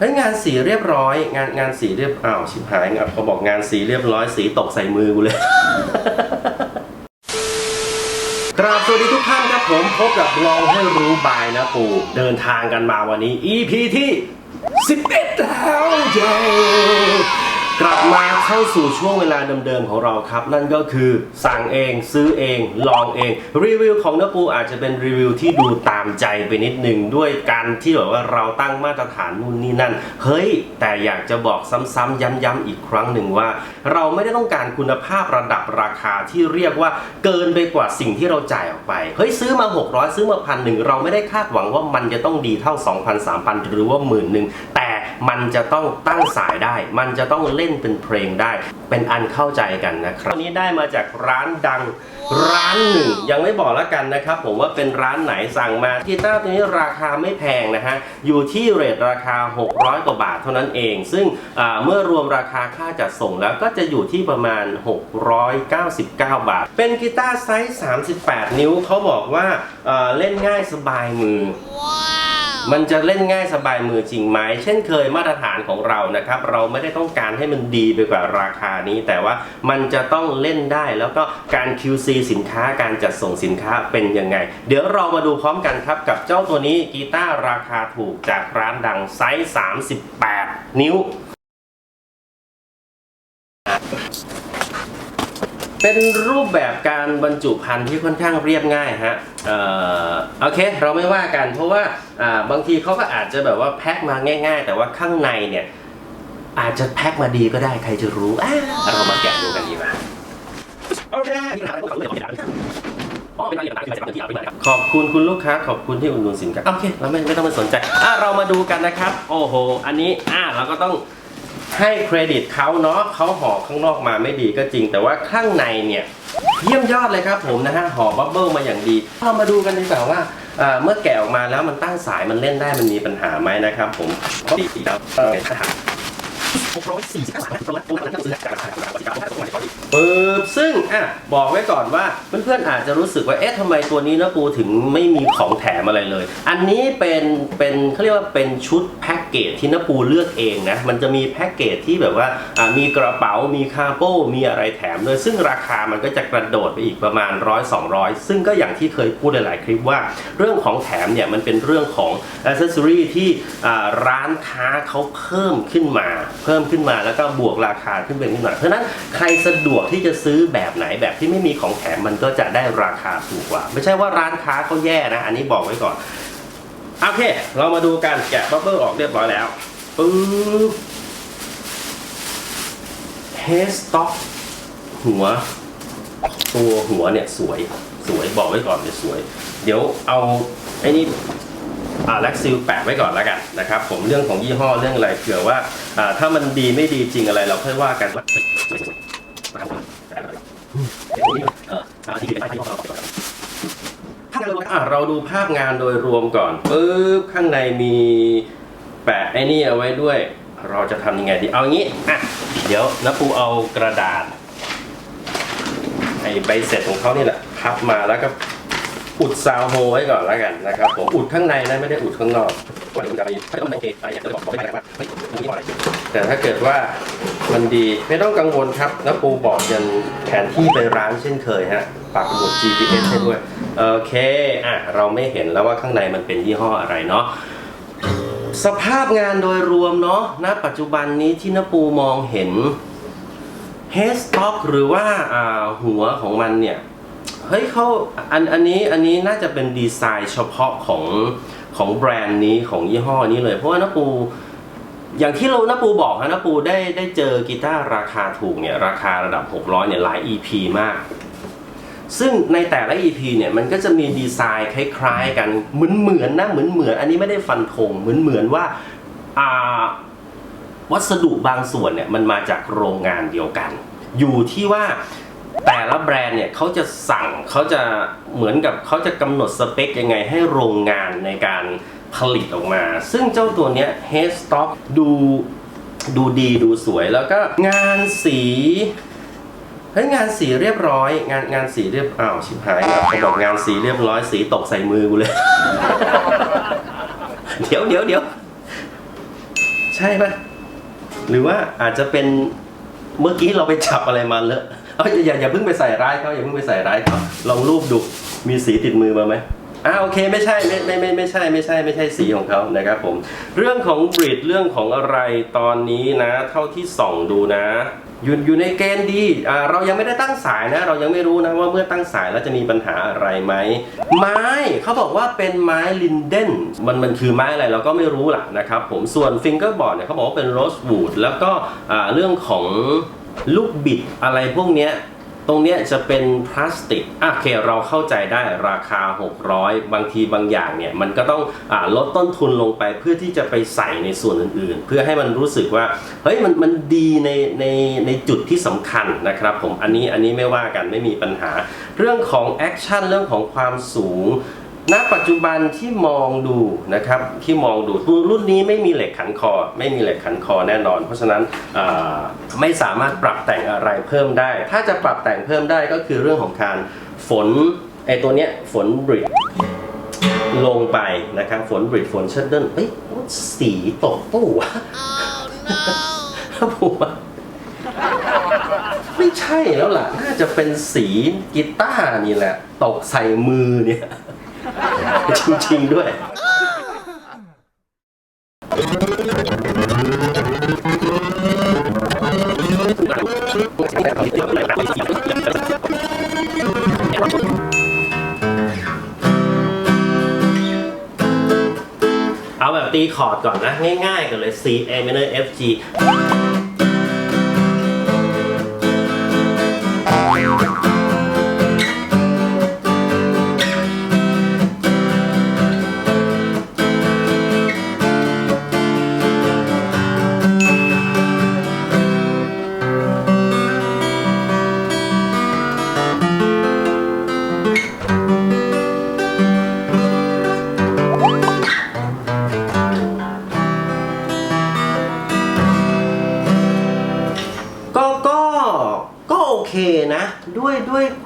เฮ้ยงานสีเรียบร้อย งานงานสีเรียบอ้าวชิบหายงานเขาบอกงานสีเรียบร้อย สีตกใส่มือกูเลย กราบสวัสดีทุกท่านครับผมพบกับลองให้รู้บายนะปูเดินทางกันมาวันนี้ EP ที่ 11แล้วเย้ กลับมาเข้าสู่ช่วงเวลาเดิมๆของเราครับ นั่นก็คือสั่งเองซื้อเอง ลองเอง รีวิวของนปูอาจจะเป็นรีวิวที่ดูตามใจไปนิดหนึ่งด้วยการที่แบบว่าเราตั้งมาตรฐานนู่นนี่นั่น เฮ้ย แต่อยากจะบอกซ้ำๆย้ำๆอีกครั้งหนึ่งว่า เราไม่ได้ต้องการคุณภาพระดับราคาที่เรียกว่าเกินไปกว่าสิ่งที่เราจ่ายออกไปเฮ้ยซื้อมา 600 ซื้อมาพันหนึ่งเราไม่ได้คาดหวังว่ามันจะต้องดีเท่า 2,000 3,000 หรือว่าหมื่นหนึ่งแต่ มันจะต้องตั้งสายได้ มันจะต้องเล่นเป็นเพลงได้ เป็นอันเข้าใจกันนะครับวันนี้ได้มาจากร้านดังร้านหนึ่งยังไม่บอกแล้วกันนะครับ ผมว่าเป็นร้านไหนสั่งมากีตาร์ตัวนี้ราคาไม่แพงนะฮะอยู่ที่เรทราคา 600 กว่าบาทเท่านั้นเอง ซึ่งเมื่อรวมราคาค่าจัดส่งแล้วก็จะอยู่ที่ประมาณ 699 บาท เป็นกีตาร์ไซส์ 38 นิ้วเขาบอกว่าเอ่อเล่นง่ายสบายมือ มันจะเล่นง่ายสบายมือจริงไหม เช่นเคยมาตรฐานของเรานะครับ เราไม่ได้ต้องการให้มันดีไปกว่าราคานี้ แต่ว่ามันจะต้องเล่นได้ แล้วก็การ QC สินค้า การจัดส่งสินค้าเป็นยังไง เดี๋ยวเรามาดูพร้อมกันครับกับเจ้าตัวนี้กีตาร์ราคาถูกจากร้านดังไซส์ 38 นิ้ว เป็นรูปแบบการบรรจุภัณฑ์ที่ค่อนข้างเรียบง่ายฮะเอ่อโอเค เราไม่ว่ากัน เพราะว่าอ่าบางทีเขาก็อาจจะแบบว่าแพ็คมาง่าย ๆ แต่ว่าข้างในเนี่ยอาจจะแพ็คมาดีก็ได้ใครจะรู้อะเรามาแกะดูกันดีกว่าโอเคขอบคุณคุณลูกค้า ขอบคุณที่อุดหนุนสินค้าโอเคเราไม่ไม่ต้องมาสนใจอะเรามาดูกันนะครับ โอ้โห อันนี้อะเราก็ต้อง ให้เครดิตเขาเนาะเขาห่อข้างนอกมาไม่ดีก็จริง แต่ว่าข้างในเนี่ยเยี่ยมยอดเลยครับผมนะฮะห่อบับเบิ้ลมาอย่างดี เรามาดูกันดีกว่าว่าเมื่อแกะออกมาแล้วมันตั้งสายมันเล่นได้มันมีปัญหาไหมนะครับ ผมดีแล้ว เออถ้าถามปึ๊บซึ่งอะบอกไว้ก่อนว่าเพื่อนๆอาจจะรู้สึกว่าเอ๊ะทำไมตัวนี้นะปูถึงไม่มีของแถมอะไรเลย อันนี้เป็นเป็นเขาเรียกว่าเป็นชุดแพ็กเกจที่นะปูเลือกเองนะมันจะมีแพ็กเกจที่แบบว่าอ่ามีกระเป๋ามีคาโป้มีอะไรแถมด้วยซึ่งราคามันก็จะกระโดดไปอีกประมาณร้อยสองร้อยซึ่งก็อย่างที่เคยพูดหลายๆคลิปว่า เรื่องของแถมเนี่ยมันเป็นเรื่องของอ c เซ s ซอรีที่อ่าร้านค้าเขาเพิ่มขึ้นมาเพิ่มขึ้นมาแล้วก็บวกราคาขึ้นไปนิดหน่อยเพราะฉะนั้นใครสะดวกที่จะซื้อแบบไหนแบบที่ไม่มีของแถมมันก็จะได้ราคาถูกกว่า ไม่ใช่ว่าร้านค้าเขาแย่นะ อันนี้บอกไว้ก่อนโอเค เรามาดูกันแกะบับเบิ้ลออกเรียบร้อยแล้วปึ๊บเฮสต็อกหัว ตัวหัวเนี่ยสวยสวยบอกไว้ก่อนเนี่ยสวย เดี๋ยวเอาไอ้นี่ แล็กซิลแปะไว้ก่อนแล้วกันนะครับผมเรื่องของยี่ห้อเรื่องอะไรเผื่อว่าถ้ามันดีไม่ดีจริงอะไรเราค่อยว่ากันเราดูภาพงานโดยรวมก่อนปึ๊บข้างในมีแปะไอ้นี่เอาไว้ด้วย เราจะทำยังไงดี เอางี้อะเดี๋ยวนะปูเอากระดาษไอใบเสร็จของเขานี่แหละพับมาแล้วก็ อุดซาวโฮไว้ก่อนแล้วกันนะครับผมอุดข้างในนะไม่ได้อุดข้างนอกก่อนที่จะไปไม่ต้องโอเคไปอยากจะบอกบอกไม่ได้ว่าเฮ้ยมีอะไรแต่ถ้าเกิดว่ามันดีไม่ต้องกังวลครับแล้วปูบอกยันแผนที่ไปร้านเช่นเคยฮะปักหมุด GPS ให้ด้วยโอเคอะเราไม่เห็นแล้วว่าข้างในมันเป็นยี่ห้ออะไรเนาะสภาพงานโดยรวมเนาะณปัจจุบันนี้ที่นปูมองเห็นเฮสต็อกหรือว่าหัวของมันเนี่ย เฮ้ยเขาอันอันนี้อันนี้น่าจะเป็นดีไซน์เฉพาะของของแบรนด์นี้ของยี่ห้อนี้เลย เพราะว่านาปู อย่างที่เรานาปูบอกฮะนาปูได้ได้เจอกีตาร์ราคาถูกเนี่ยราคาระดับ 600เนี่ยหลาย EP มาก ซึ่งในแต่ละ EP เนี่ยมันก็จะมีดีไซน์คล้ายๆกันเหมือนเหมือนนะเหมือนเหมือนอันนี้ไม่ได้ฟันธงเหมือนเหมือนว่าอ่าวัสดุบางส่วนเนี่ยมันมาจากโรงงานเดียวกัน อยู่ที่ว่า แต่ละแบรนด์เนี่ยเขาจะสั่งเขาจะเหมือนกับเขาจะกำหนดสเปคยังไงให้โรงงานในการผลิตออกมา ซึ่งเจ้าตัวเนี้ย h e a d Stock ดูดูดีดูสวยแล้วก็งานสีเฮ้ยงานสีเรียบร้อย งานงานสีเรียบอ้าวชิบหายเขาบอกงานสีเรียบร้อยสีตกใส่มือกูเลย เดี๋ยวเดี๋ยวเดี๋ยวใช่ไหมหรือว่าอาจจะเป็นเมื่อกี้เราไปจับอะไรมาเลอะ เออย่าอย่าอย่าเพิ่งไปใส่ร้ายเขาอย่าเพิ่งไปใส่ร้ายเขาลองรูปดูมีสีติดมือมาไหมอ่าโอเคไม่ใช่ไม่ไม่ไม่ไม่ใช่ไม่ใช่ไม่ใช่สีของเขานะครับผม เรื่องของบริดเรื่องของอะไรตอนนี้นะ เท่าที่ส่องดูนะอยู่อยู่ในเกณฑ์ดีอ่าเรายังไม่ได้ตั้งสายนะ เรายังไม่รู้นะว่าเมื่อตั้งสายแล้วจะมีปัญหาอะไรไหมไม้เขาบอกว่าเป็นไม้ลินเดนมันมันคือไม้อะไรเราก็ไม่รู้ล่ะนะครับผมส่วนฟิงเกอร์บอร์ดเนี่ยเขาบอกว่าเป็นโรสวูดแล้วก็อ่าเรื่องของ ลูกบิดอะไรพวกเนี้ยตรงเนี้ยจะเป็นพลาสติกอะโอเคเราเข้าใจได้ราคา 600 บางทีบางอย่างเนี่ยมันก็ต้องอลดต้นทุนลงไปเพื่อที่จะไปใส่ในส่วนอื่นๆ เพื่อให้มันรู้สึกว่าเฮ้ยมันมันดีในในในจุดที่สำคัญนะครับผมอันนี้อันนี้ไม่ว่ากันไม่มีปัญหา เรื่องของแอคชั่นเรื่องของความสูง ณปัจจุบันที่มองดูนะครับที่มองดูรุ่นนี้ไม่มีเหล็กขันคอ ไม่มีเหล็กขันคอแน่นอน เพราะฉะนั้นอ่าไม่สามารถปรับแต่งอะไรเพิ่มได้ ถ้าจะปรับแต่งเพิ่มได้ก็คือเรื่องของการฝนไอตัวเนี้ยฝนบริดลงไปนะครับฝนบริดฝนเชดเดิลเอ้ยสีตกปู้วะครับผมว่าไม่ใช่แล้วล่ะ น่าจะเป็นสีกีตาร์นี่แหละ ตกใส่มือเนี่ย จริง ๆ ด้วยเอาแบบตีคอร์ดก่อนนะ ง่ายๆกันเลย C A minor F G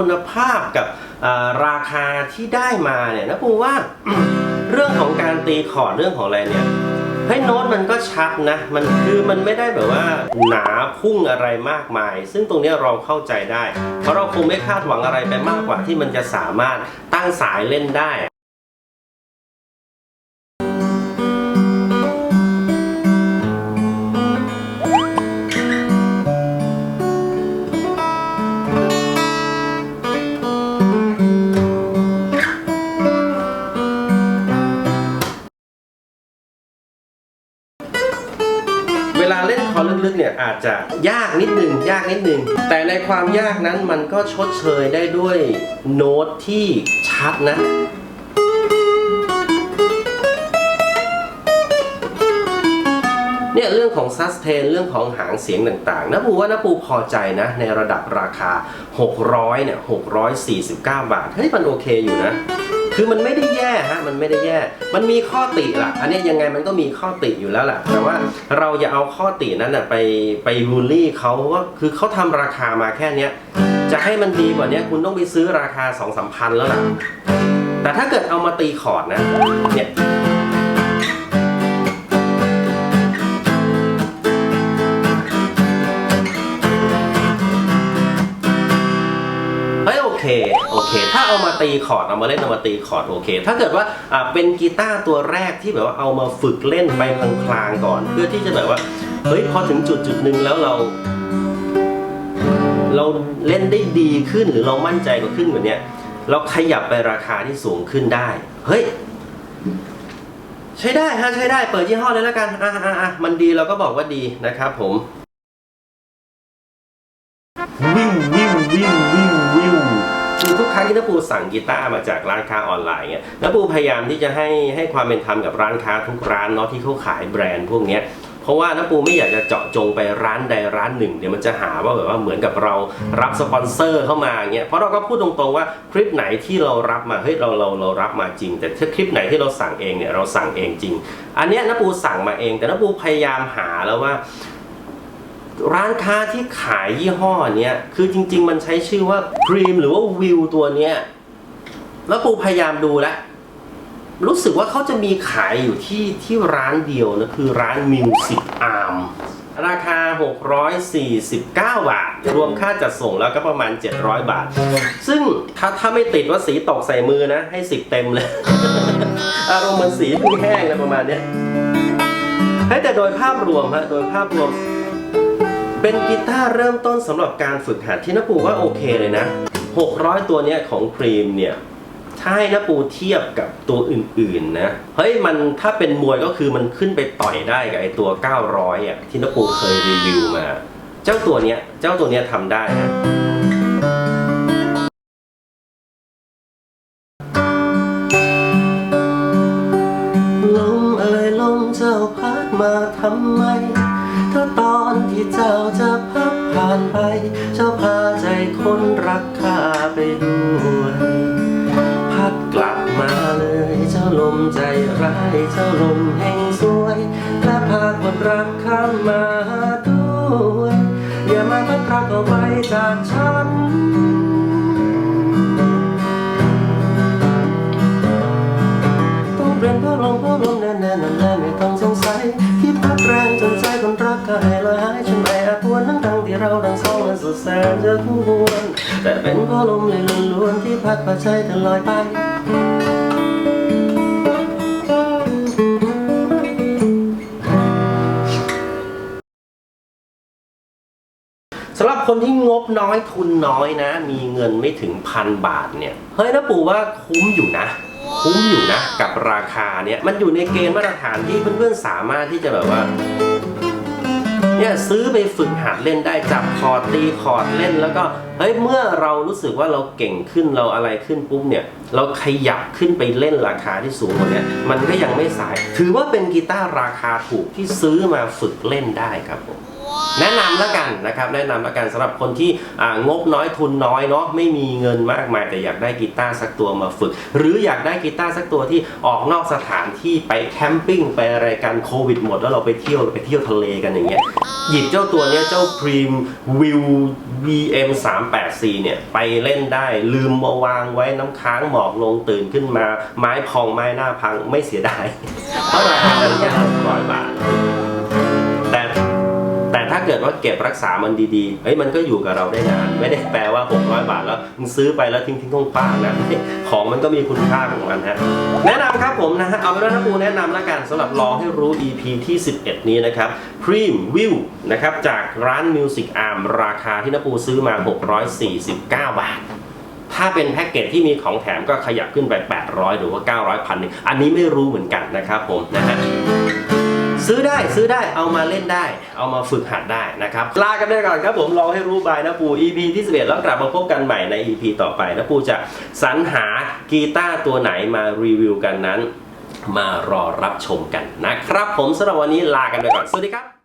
คุณภาพกับราคาที่ได้มาเนี่ยนะปูว่าเรื่องของการตีคอร์ดเรื่องของอะไรเนี่ยเฮ้ยโน้ตมันก็ชัดนะ มันคือมันไม่ได้แบบว่าหนาพุ่งอะไรมากมาย ซึ่งตรงนี้เราเข้าใจได้ เพราะเราคงไม่คาดหวังอะไรไปมากกว่าที่มันจะสามารถตั้งสายเล่นได้ นิดนึงแต่ในความยากนั้นมันก็ชดเชยได้ด้วยโน้ตที่ชัดนะเนี่ยเรื่องของซัสเทนเรื่องของหางเสียงต่างๆนะปูว่านะปูพอใจนะ ในระดับราคา 600เนี่ย649 บาทเฮ้ยมันโอเคอยู่นะ คือมันไม่ได้แย่ฮะมันไม่ได้แย่ มันมีข้อติล่ะ อันนี้ยังไงมันก็มีข้อติอยู่แล้วแหละแต่ว่าเราอย่าเอาข้อตินั้นน่ะไปไปบูลลี่เขาว่าคือเขาทำราคามาแค่เนี้ยจะให้มันดีกว่านี้คุณต้องไปซื้อราคาสองสามพันแล้วล่ะแต่ถ้าเกิดเอามาตีขอดนะเนี่ย ตีคอร์ดเอามาเล่นเอามาตีคอร์ดโอเค ถ้าเกิดว่าอ่าเป็นกีตาร์ตัวแรกที่แบบว่าเอามาฝึกเล่นไปพลางๆก่อน เพื่อที่จะแบบว่าเฮ้ยพอถึงจุดจุดหนึ่งแล้วเรา เราเล่นได้ดีขึ้นหรือเรามั่นใจกว่าขึ้นกว่าเนี้ยเราขยับไปราคาที่สูงขึ้นได้ เฮ้ยใช้ได้ฮะใช้ได้เปิดยี่ห้อเลยแล้วกันอะอะอะมันดีเราก็บอกว่าดีนะครับผมวิววิววิว ทุกครั้งที่นปูสั่งกีตาร์มาจากร้านค้าออนไลน์เนี่ยนปูพยายามที่จะให้ให้ความเป็นธรรมกับร้านค้าทุกร้านเนาะที่เขาขายแบรนด์พวกเนี้ยเพราะว่านปูไม่อยากจะเจาะจงไปร้านใดร้านหนึ่งเดี๋ยวมันจะหาว่าแบบว่าเหมือนกับเรารับสปอนเซอร์เข้ามาเงี้ยเพราะเราก็พูดตรงๆว่าคลิปไหนที่เรารับมาเฮ้ยเราเราเรารับมาจริง แต่ถ้าคลิปไหนที่เราสั่งเองเนี่ยเราสั่งเองจริง อันเนี้ยนปูสั่งมาเอง แต่นปูพยายามหาแล้วว่า ร้านค้าที่ขายยี่ห้อเนี้ยคือจริง ๆ มันใช้ชื่อว่า Dream หรือว่าวิวตัวเนี้ยแล้วปูพยายามดูแล้วรู้สึกว่าเขาจะมีขายอยู่ที่ที่ร้านเดียวนะคือร้าน Music Arm ราคา 649 บาท รวมค่าจัดส่งแล้วก็ประมาณ 700 บาท ซึ่งถ้าถ้าไม่ติดว่าสีตกใส่มือนะ ให้ 10 เต็มเลย อารมณ์เหมือนสีเพิ่งแห้งอะประมาณเนี้ยเฮ้ยแต่โดยภาพรวมฮะโดยภาพรวม เป็นกีตาร์เริ่มต้นสำหรับการฝึกหัดที่นปูว่าโอเคเลยนะ 600 ตัวเนี้ยของพรีมเนี่ยถ้าให้นปูเทียบกับตัวอื่นๆนะ เฮ้ยมันถ้าเป็นมวยก็คือมันขึ้นไปต่อยได้กับไอตัว 900อะที่นปูเคยรีวิวมา เจ้าตัวเนี้ยเจ้าตัวเนี้ยทำได้นะ จ้าจะพับผ่านไปเจ้าพาใจคนรักข้าไปด้วย พัดกลับมาเลยเจ้าลมใจร้ายเจ้าลมแห่งสวยและพาคนรักข้ามมาด้วย อย่ามาพัดรากเอาไว้จากฉันต้องเปลี่ยนเพราะลมเพราะลมแน่แน่แน่แน่ไม่ต้องสงสัยที่พัดแรงจนใจคนรักก็ให้ลอยหายฉัน แสนจะทุ่วน แต่เป็นเพราะลมเลยล้วนๆที่พัดพาใจเธอลอยไปสำหรับคนที่งบน้อยทุนน้อยนะ มีเงินไม่ถึงพันบาทเนี่ย เฮ้ยนะปู่ว่าคุ้มอยู่นะ คุ้มอยู่นะ กับราคาเนี่ย มันอยู่ในเกณฑ์มาตรฐานที่เพื่อนๆสามารถที่จะแบบว่า เนี่ยซื้อไปฝึกหัดเล่นได้จับคอร์ดตีคอร์ดเล่นแล้วก็เฮ้ยเมื่อเรารู้สึกว่าเราเก่งขึ้นเราอะไรขึ้นปุ๊บเนี่ย เราขยับขึ้นไปเล่นราคาที่สูงกว่าเนี้ยมันก็ยังไม่สาย ถือว่าเป็นกีตาร์ราคาถูกที่ซื้อมาฝึกเล่นได้ครับผม แนะนำแล้วกันนะครับแนะนำแล้วกันสำหรับคนที่อ่างบน้อยทุนน้อยเนาะไม่มีเงินมากมายแต่อยากได้กีตาร์สักตัวมาฝึก หรืออยากได้กีตาร์สักตัวที่ออกนอกสถานที่ไปแคมปิ้งไปอะไรกันโควิดหมดแล้วเราไปเที่ยวไปเที่ยวทะเลกันอย่างเงี้ยหยิบเจ้าตัวเนี้ยเจ้า Prim View VM 3 8 4เนี่ยไปเล่นได้ลืมมาวางไว้น้ำค้างหมอกลงตื่นขึ้นมา ไม้พองไม้หน้าพังไม่เสียดายเพราะราคามันแค่ร้อยบาทแต่แต่ถ้าเกิ ดว่าเก็บรักษามันดีๆเฮ้ยมันก็อยู่กับเราได้นาน ไม่ได้แปลว่า 600 บาทแล้วมึงซื้อไปแล้วทิ้งทิ้งๆคว้างๆนะของมันก็มีคุณค่าของมันฮะแนะนำครับผมนะฮะเอาเป็นว่าน้าปูแนะนำแล้วกันสำหรับลอให้รู้ EP ที่ 11 นี้นะครับ Prim View นะครับจากร้าน Music Arm ราคาที่น้าปูซื้อมา 649 บาทถ้าเป็นแพ็กเกจที่มีของแถมก็ขยับขึ้นไป 800 หรือว่า 900พันนึงอันนี้ไม่รู้เหมือนกันนะครับผมนะฮะ ซื้อได้ซื้อได้เอามาเล่นได้ เอามาฝึกหัดได้นะครับลากันไปก่อนครับผมรอให้รู้บายนะปู EP ที่ 11 แล้วกลับมาพบกันใหม่ใน EP ต่อไปนะปูจะสรรหากีตาร์ตัวไหนมารีวิวกันนั้น มารอรับชมกันนะครับ ผมสำหรับวันนี้ลากันไปก่อนสวัสดีครับ